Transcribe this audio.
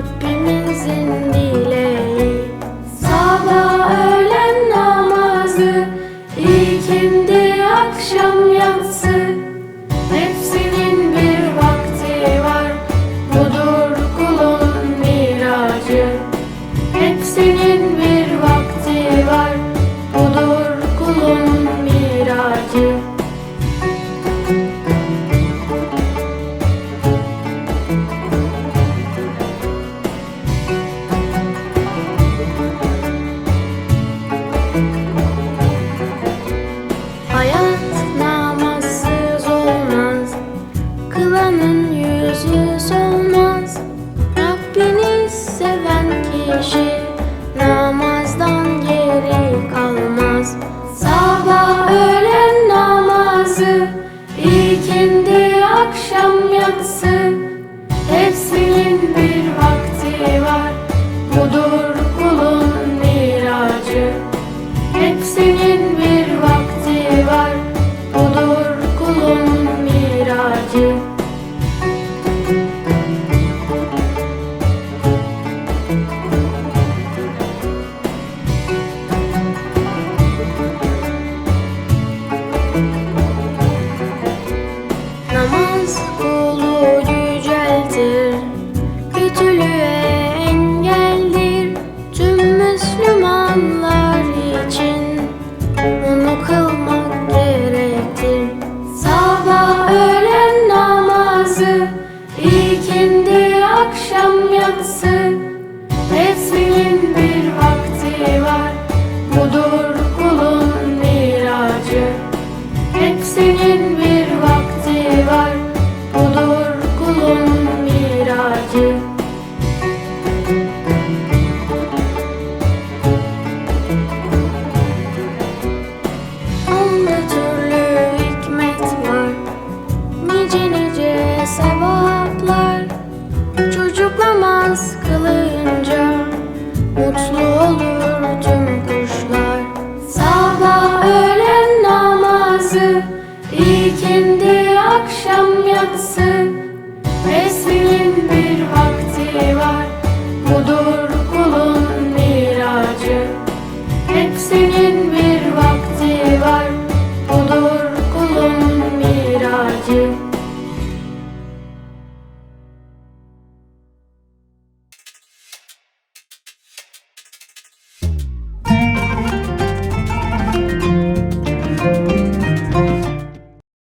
Rabbimizin dileği. Sabah öğlen namazı ikindi akşam yatsı. Hepsinin bir vakti var Budur kulun miracı. Hepsinin bir vakti var Budur kulun miracı. years is namaz kılınca mutlu olur tüm kuşlar. Sabah öğlen namazı, ilkindi akşam yatsı, tesbihin